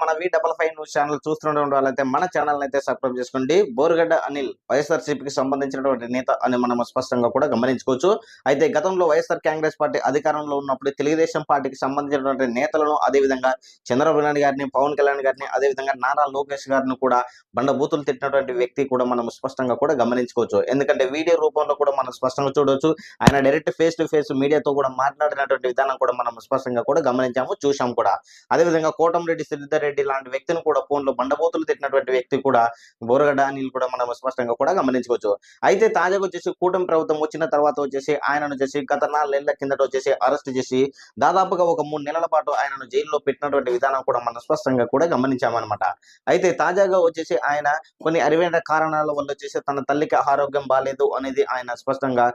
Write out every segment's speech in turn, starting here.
మన V double five news channel చూస్తున్నటువంటి వాళ్ళైతే మన ఛానల్ అయితే సబ్స్క్రైబ్ చేసుకోండి. బోరుగడ్డ అనిల్ వైఎస్ఆర్సీపీకి సంబంధించినటువంటి నేత అని మనం స్పష్టంగా కూడా గమనించుకోవచ్చు. అయితే గతంలో వైఎస్ఆర్ కాంగ్రెస్ పార్టీ అధికారంలో ఉన్నప్పుడు తెలుగుదేశం పార్టీకి సంబంధించినటువంటి నేతలను అదేవిధంగా చంద్రబాబు నాయుడు గారిని పవన్ కళ్యాణ్ గారిని అదేవిధంగా నారా లోకేష్ గారిని కూడా బండబూతులు తిట్టినటువంటి వ్యక్తి కూడా మనం స్పష్టంగా కూడా గమనించుకోవచ్చు. ఎందుకంటే వీడియో రూపంలో కూడా మనం స్పష్టంగా చూడవచ్చు ఆయన డైరెక్ట్ ఫేస్ టు ఫేస్ మీడియాతో కూడా మాట్లాడినటువంటి విధానం కూడా మనం స్పష్టంగా కూడా గమనించాము చూసాం కూడా. అదేవిధంగా కోటంరెడ్డి సిద్ధారెడ్డి రెడ్డి లాంటి వ్యక్తిని కూడా ఫోన్లో బండబోతులు తిట్టినటువంటి వ్యక్తి కూడా బోరగడ్డ అనిల్ కూడా మనం స్పష్టంగా కూడా గమనించుకోవచ్చు. అయితే తాజాగా వచ్చేసి కూటమి ప్రభుత్వం వచ్చిన తర్వాత వచ్చేసి ఆయనను వచ్చేసి గత నాలుగేళ్ళ కిందట వచ్చేసి అరెస్ట్ చేసి దాదాపుగా ఒక మూడు నెలల పాటు ఆయనను జైల్లో పెట్టినటువంటి విధానం కూడా మనం స్పష్టంగా కూడా గమనించామన్నమాట. అయితే తాజాగా వచ్చేసి ఆయన కొన్ని అరివైన కారణాల వల్ల వచ్చేసి తన తల్లికి ఆరోగ్యం బాగాలేదు అనేది ఆయన స్పష్టంగా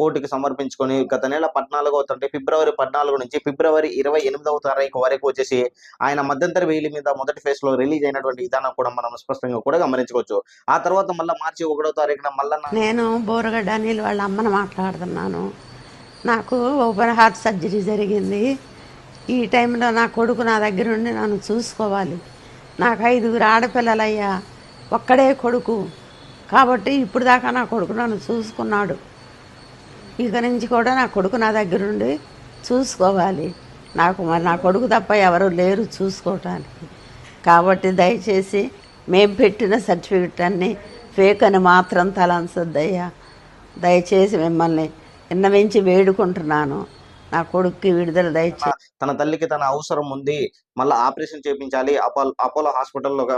కోర్టుకి సమర్పించుకొని గత నెల పద్నాలుగో తండ్రి ఫిబ్రవరి పద్నాలుగు నుంచి ఫిబ్రవరి ఇరవై ఎనిమిదవ తారీఖు వరకు వచ్చేసి ఆయన మధ్యంతర బెయిల్ మీద మొదటి ఫేజ్లో రిలీజ్ అయినటువంటి విధానం కూడా మనం స్పష్టంగా కూడా గమనించుకోవచ్చు. ఆ తర్వాత మళ్ళీ మార్చి ఒకటో తారీఖున మళ్ళా నేను బోరగడ్డ అనిల్ వాళ్ళ అమ్మని మాట్లాడుతున్నాను. నాకు ఓపెన్ హార్ట్ సర్జరీ జరిగింది. ఈ టైంలో నా కొడుకు నా దగ్గర ఉండి నన్ను చూసుకోవాలి. నాకు ఐదుగురు ఆడపిల్లలయ్యా. ఒక్కడే కొడుకు. కాబట్టి ఇప్పుడు దాకా నా కొడుకు నన్ను చూసుకున్నాడు. ఇక నుంచి కూడా నా కొడుకు నా దగ్గరుండి చూసుకోవాలి. నాకు మరి నా కొడుకు తప్ప ఎవరు లేరు చూసుకోవటానికి. కాబట్టి దయచేసి మేము పెట్టిన సర్టిఫికెట్ అన్నీ ఫేక్ అని మాత్రం తలంచద్దయ్యా. దయచేసి మిమ్మల్ని విన్నవించి వేడుకుంటున్నాను. నా కొడుక్కి విడుదల తన తల్లికి తన అవసరం ఉంది. మళ్ళీ ఆపరేషన్ చేయించాలి అపోలో అపోలో హాస్పిటల్లో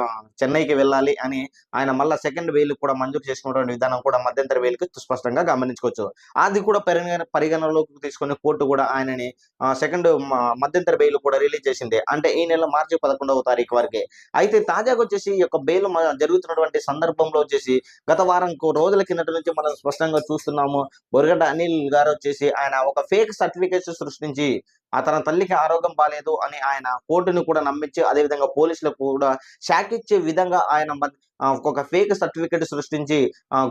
చెన్నైకి వెళ్ళాలి అని ఆయన మళ్ళీ సెకండ్ బెయిల్ కూడా మంజూరు చేసుకున్నటువంటి విధానం కూడా మధ్యంతర వేలుకి స్పష్టంగా గమనించుకోవచ్చు. అది కూడా పరిగణ పరిగణలోకి తీసుకుని కోర్టు కూడా ఆయనని సెకండ్ మధ్యంతర బెయిల్ కూడా రిలీజ్ చేసింది. అంటే ఈ నెల మార్చి పదకొండవ తారీఖు వరకే. అయితే తాజాగా వచ్చేసి ఈ యొక్క బెయిల్ జరుగుతున్నటువంటి సందర్భంలో వచ్చేసి గత వారం కో- రోజుల కిందట నుంచి మనం స్పష్టంగా చూస్తున్నాము. బొరగడ్డ అనిల్ గారు వచ్చేసి ఆయన ఒక ఫేక్ సర్టిఫికేట్ సృష్టించి తన తల్లికి ఆరోగ్యం బాలేదు అని ఆయన కోర్టును కూడా నమ్మించి అదేవిధంగా పోలీసులకు కూడా షాక్ ఇచ్చే విధంగా ఆయన ఒక ఫేక్ సర్టిఫికేట్ సృష్టించి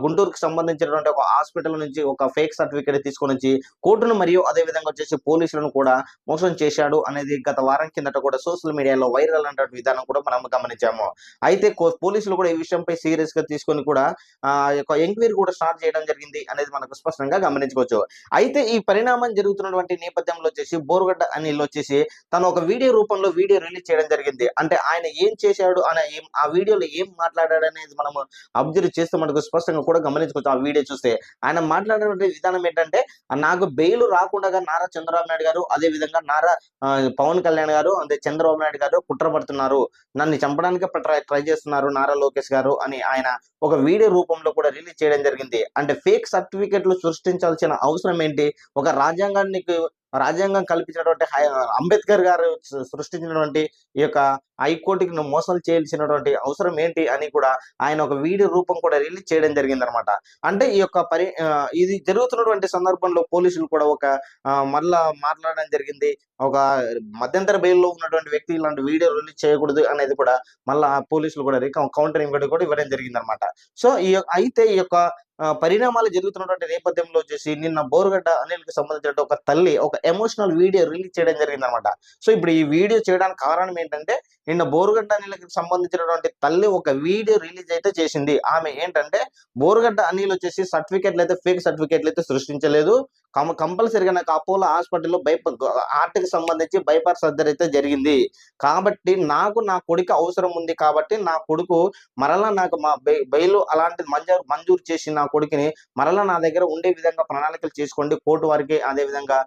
గుంటూరుకు సంబంధించినటువంటి ఒక హాస్పిటల్ నుంచి ఒక ఫేక్ సర్టిఫికేట్ తీసుకొని వచ్చి కోర్టును మరియు అదే విధంగా వచ్చేసి పోలీసులను కూడా మోసం చేశాడు అనేది గత వారం కిందట కూడా సోషల్ మీడియాలో వైరల్ అన్నటువంటి విధానం కూడా మనం గమనించాము. అయితే పోలీసులు కూడా ఈ విషయంపై సీరియస్గా తీసుకొని కూడా ఆ యొక్క ఎంక్వైరీ కూడా స్టార్ట్ చేయడం జరిగింది అనేది మనకు స్పష్టంగా గమనించుకోవచ్చు. అయితే ఈ పరిణామం జరుగుతున్నటువంటి నేపథ్యంలో వచ్చేసి బోరుగడ్డ అని వచ్చేసి తను ఒక వీడియో రూపంలో వీడియో రిలీజ్ చేయడం జరిగింది. అంటే ఆయన ఏం చేశాడు అనే ఆ వీడియోలో ఏం మాట్లాడాడు అనేది మనము అబ్జర్వ్ చేస్తే మనకు స్పష్టంగా కూడా గమనించుకోవచ్చు ఆ వీడియో చూస్తే. ఆయన మాట్లాడే విధానం ఏంటంటే నాకు బెయిల్ రాకుండా నారా చంద్రబాబు నాయుడు గారు అదే విధంగా నారా పవన్ కళ్యాణ్ గారు అంటే చంద్రబాబు నాయుడు గారు కుట్రపడుతున్నారు. నన్ను చంపడానికి ట్రై ట్రై చేస్తున్నారు నారా లోకేష్ గారు అని ఆయన ఒక వీడియో రూపంలో కూడా రిలీజ్ చేయడం జరిగింది. అంటే ఫేక్ సర్టిఫికెట్లు సృష్టించాల్సిన అవసరం ఏంటి? ఒక రాజ్యాంగానికి రాజ్యాంగం కల్పించినటువంటి హై- అంబేద్కర్ గారు సృష్టించినటువంటి ఈ యొక్క హైకోర్టుకి నువ్వు మోసాలు చేయాల్సినటువంటి అవసరం ఏంటి అని కూడా ఆయన ఒక వీడియో రూపం కూడా రిలీజ్ చేయడం జరిగింది అనమాట అంటే ఈ యొక్క పరి ఇది జరుగుతున్నటువంటి సందర్భంలో పోలీసులు కూడా ఒక మళ్ళా మాట్లాడడం జరిగింది. ఒక మధ్యంతర బెయిల్లో ఉన్నటువంటి వ్యక్తి ఇలాంటి వీడియో రిలీజ్ చేయకూడదు అనేది కూడా మళ్ళా పోలీసులు కూడా కౌంటర్ ఇవ్వడం కూడా ఇవ్వడం జరిగింది అనమాట సో ఈ అయితే ఈ యొక్క పరిణామాలు జరుగుతున్నటువంటి నేపథ్యంలో వచ్చేసి నిన్న బోరుగడ్డ అనిల్కి సంబంధించిన ఒక తల్లి ఒక ఎమోషనల్ వీడియో రిలీజ్ చేయడం జరిగింది అనమాట సో ఇప్పుడు ఈ వీడియో చేయడానికి కారణం ఏంటంటే నిన్న బోరుగడ్డ అనిల్కి సంబంధించినటువంటి తల్లి ఒక వీడియో రిలీజ్ అయితే చేసింది. ఆమె ఏంటంటే బోరుగడ్డ అనిల్ వచ్చేసి సర్టిఫికెట్లు అయితే ఫేక్ సర్టిఫికెట్లు అయితే సృష్టించలేదు. కమ కంపల్సరిగా నాకు అపోలో హాస్పిటల్లో బైప హార్ట్కి సంబంధించి బైపాస్ సర్జరీ అయితే జరిగింది. కాబట్టి నాకు నా కొడుకు అవసరం ఉంది కాబట్టి నా కొడుకు మరలా నాకు మా బెయిల్ అలాంటి మంజూరు మంజూరు చేసి నా కొడుకుని మరలా నా దగ్గర ఉండే విధంగా ప్రణాళికలు చేసుకోండి కోర్టు వారికి అదే విధంగా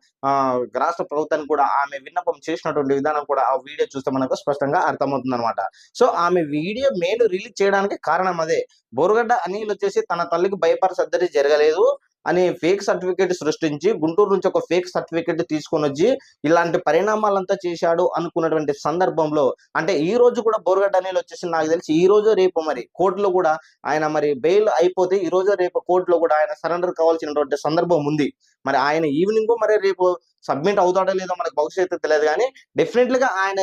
రాష్ట్ర ప్రభుత్వానికి కూడా ఆమె విన్నపం చేసినటువంటి విధానం కూడా ఆ వీడియో చూస్తే మనకు స్పష్టంగా అర్థమవుతుంది అనమాట సో ఆమె వీడియో మెయిన్ రిలీజ్ చేయడానికి కారణం అదే. బోరుగడ్డ అనిల్ వచ్చేసి తన తల్లికి బైపాస్ సర్జరీ జరగలేదు. అని ఫేక్ సర్టిఫికేట్ సృష్టించి గుంటూరు నుంచి ఒక ఫేక్ సర్టిఫికేట్ తీసుకొని వచ్చి ఇలాంటి పరిణామాలంతా చేశాడు అనుకున్నటువంటి సందర్భంలో అంటే ఈ రోజు కూడా బోర్గడ్ అనేది వచ్చేసి నాకు తెలిసి ఈ రోజు రేపు మరి కోర్టులో కూడా ఆయన మరి బెయిల్ అయిపోతే ఈ రోజు రేపు కోర్టులో కూడా ఆయన సరెండర్ కావాల్సినటువంటి సందర్భం ఉంది. మరి ఆయన ఈవినింగ్ మరి రేపు సబ్మిట్ అవుతాడో లేదో మనకు భవిష్యత్తు తెలియదు కానీ డెఫినెట్లీగా ఆయన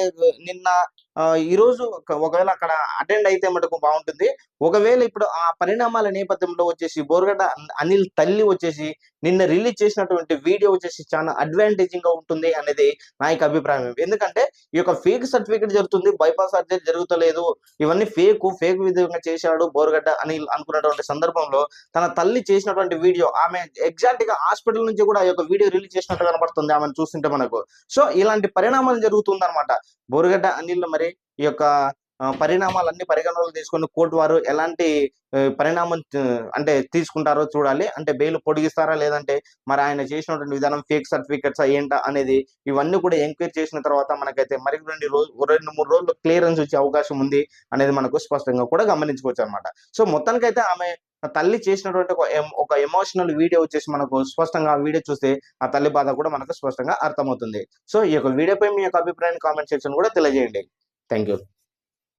నిన్న ఆ, ఈ రోజు ఒకవేళ అక్కడ అటెండ్ అయితే మటుకు బాగుంటుంది. ఒకవేళ ఇప్పుడు ఆ పరిణామాల నేపథ్యంలో వచ్చేసి బోర్గడ్డ అనిల్ తల్లి వచ్చేసి నిన్న రిలీజ్ చేసినటువంటి వీడియో వచ్చేసి చాలా అడ్వాంటేజింగ్గా ఉంటుంది అనేది నా యొక్క అభిప్రాయం. ఎందుకంటే ఈ యొక్క ఫేక్ సర్టిఫికేట్ జరుగుతుంది బైపాస్ సర్జరీ జరుగుతలేదు ఇవన్నీ ఫేక్ ఫేక్ విధంగా చేశాడు బోర్గడ్డ అనిల్ అనుకున్నటువంటి సందర్భంలో తన తల్లి చేసినటువంటి వీడియో ఆమె ఎగ్జాక్ట్గా హాస్పిటల్ నుంచి కూడా ఈ యొక్క వీడియో రిలీజ్ చేసినట్టు కనబడుతుంది ఆమెను చూస్తుంటే మనకు. సో ఇలాంటి పరిణామాలు జరుగుతుంది అనమాట బోర్గడ్డ అనిల్ మరి ఈ యొక్క పరిణామాలన్నీ పరిగణనలో తీసుకొని కోర్టు వారు ఎలాంటి పరిణామం అంటే తీసుకుంటారో చూడాలి. అంటే బెయిల్ పొడిగిస్తారా లేదంటే మరి ఆయన చేసినటువంటి విధానం ఫేక్ సర్టిఫికెట్స్ ఏంటా అనేది ఇవన్నీ కూడా ఎంక్వైరీ చేసిన తర్వాత మనకైతే మరి రెండు రోజు రెండు మూడు రోజులు క్లియరెన్స్ వచ్చే అవకాశం ఉంది అనేది మనకు స్పష్టంగా కూడా గమనించుకోవచ్చు అనమాట సో మొత్తానికైతే ఆమె తల్లి చేసినటువంటి ఒక ఒక ఎమోషనల్ వీడియో వచ్చేసి మనకు స్పష్టంగా ఆ వీడియో చూస్తే ఆ తల్లి బాధ కూడా మనకు స్పష్టంగా అర్థమవుతుంది. సో ఈ యొక్క వీడియోపై మీ యొక్క అభిప్రాయాన్ని కామెంట్ సెక్షన్ కూడా తెలియజేయండి. Thank you.